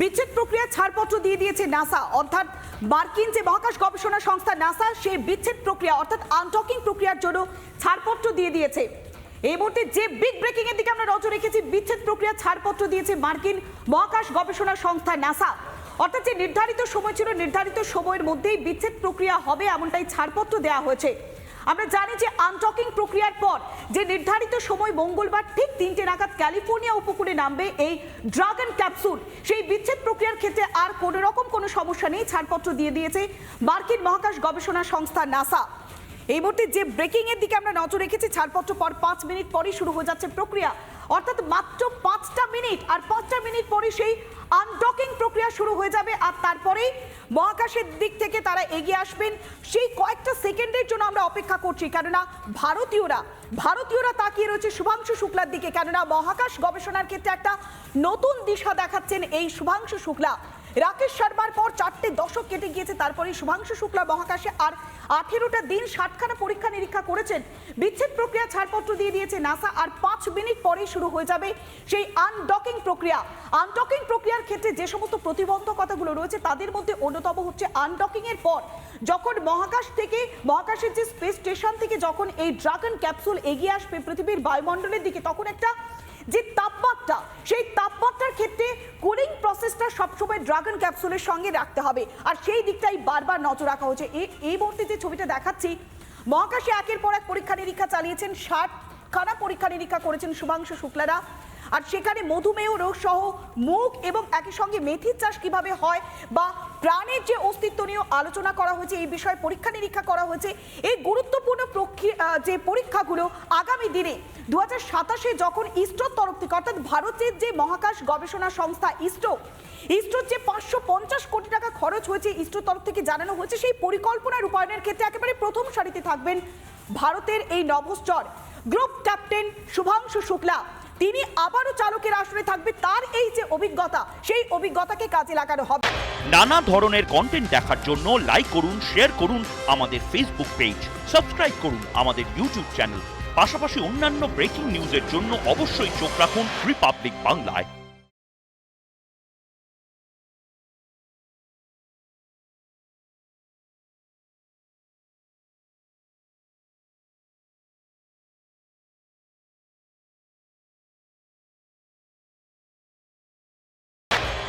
বিচ্ছেদ প্রক্রিয়া ছাড়পত্র দিয়ে দিয়েছে নাসা। অর্থাৎ মার্কিন যে মহাকাশ গবেষণা সংস্থা নাসা, সেই বিচ্ছেদ প্রক্রিয়া, অর্থাৎ আনটকিং প্রক্রিয়ার জন্য ছাড়পত্র দিয়ে দিয়েছে। এই মুহূর্তে যে বিগ ব্রেকিং এর দিকে আমরা নজর রেখেছি, বিচ্ছেদ প্রক্রিয়া ছাড়পত্র দিয়েছে মার্কিন মহাকাশ গবেষণা সংস্থা নাসা। অর্থাৎ যে নির্ধারিত সময় ছিল, নির্ধারিত সময়ের মধ্যেই বিচ্ছেদ প্রক্রিয়া হবে, এমনটাই ছাড়পত্র দেওয়া হয়েছে। আমরা জানি যে আনটকিং প্রক্রিয়ার পর যে নির্ধারিত সময় মঙ্গলবার ঠিক তিনটে নাগাদ ক্যালিফোর্নিয়া উপকূলে নামবে এই ড্রাগন ক্যাপসুল সেই বিচ্ছেদ প্রক্রিয়ার ক্ষেত্রে আর কোনো রকম কোনো সমস্যা নেই, ছাড়পত্র দিয়ে দিয়েছে মার্কিন মহাকাশ গবেষণা সংস্থা নাসা। এই মুহূর্তে যে ব্রেকিং এর দিকে আমরা নজর রেখেছি, ছাড়পত্র পর পাঁচ মিনিট পরই শুরু হয়ে যাচ্ছে প্রক্রিয়া। অর্থাৎ মাত্র পাঁচটা মিনিট, আর পাঁচটা মিনিট পরে সেই আনডকিং প্রক্রিয়া শুরু হয়ে যাবে, আর তারপরেই মহাকাশের দিক থেকে তারা এগিয়ে আসবেন। সেই কয়েকটা সেকেন্ডের জন্য আমরা অপেক্ষা করছি, কেননা ভারতীয়রা ভারতীয়রা তাকিয়ে রয়েছে শুভাংশু শুক্লার দিকে, কেননা মহাকাশ গবেষণার ক্ষেত্রে একটা নতুন দিশা দেখাচ্ছেন এই শুভাংশু শুক্লা। রাকেশ শর্মার পর চারটে দশক কেটে গিয়েছে তারপরে শুভাংশু শুক্লা মহাকাশে আর আঠেরোটা দিন ষাটখানা পরীক্ষা নিরীক্ষা করেছেন। বিচ্ছেদ প্রক্রিয়া ছাড়পত্র দিয়ে দিয়েছে নাসা আর পাঁচ মিনিট পরেই শুরু হয়ে যাবে সেই আনডকিং প্রক্রিয়া। আনডকিং প্রক্রিয়ার ক্ষেত্রে যে সমস্ত প্রতিবন্ধকতাগুলো রয়েছে, তাদের মধ্যে অন্যতম হচ্ছে আনডকিং এর পর। যখন মহাকাশ থেকে, মহাকাশের যে স্পেস স্টেশন থেকে যখন এই ড্রাগন ক্যাপসুল এগিয়ে আসবে পৃথিবীর বায়ুমণ্ডলের দিকে, তখন একটা যে তাপমাত্রা, সেই তাপমাত্রার ক্ষেত্রে কুলিং সবসময় ড্রাগন ক্যাপসুলের সঙ্গে রাখতে হবে। আর সেই দিকটাই বারবার নজর রাখা হচ্ছে। এই এই মুহূর্তে যে ছবিটা দেখাচ্ছি, মহাকাশে একের পর এক পরীক্ষা নিরীক্ষা চালিয়েছেন ষাট, খানা পরীক্ষা নিরীক্ষা করেছেন শুভাংশু শুক্লারা। আর সেখানে মধুমেহ রোগ সহ মুখ এবং একই সঙ্গে মেথির চাষ কীভাবে হয় বা প্রাণের যে অস্তিত্ব নিয়েও আলোচনা করা হয়েছে, এই বিষয়ে পরীক্ষা নিরীক্ষা করা হয়েছে। এই গুরুত্বপূর্ণ যে পরীক্ষাগুলো আগামী দিনে দু সাতাশে যখন ইসরোর তরফ থেকে, অর্থাৎ ভারতের যে মহাকাশ গবেষণা সংস্থা ইসরো, ইসরোর যে পাঁচশো পঞ্চাশ কোটি টাকা খরচ হয়েছে, ইসরোর তরফ থেকে জানানো হয়েছে, সেই পরিকল্পনা রূপায়ণের ক্ষেত্রে একেবারে প্রথম সারিতে থাকবেন ভারতের এই নভশ্চর গ্রুপ ক্যাপ্টেন শুভাংশু শুক্লা। তিনি আবারও চালকের আসনে থাকবে। তার এই যে অভিজ্ঞতা, সেই অভিজ্ঞতাকে কাজে লাগানো হবে। নানা ধরনের কন্টেন্ট দেখার জন্য লাইক করুন শেয়ার করুন আমাদের ফেসবুক পেজ সাবস্ক্রাইব করুন আমাদের ইউটিউব চ্যানেল পাশাপাশি অন্যান্য ব্রেকিং নিউজের জন্য অবশ্যই চোখ রাখুন রিপাবলিক বাংলায়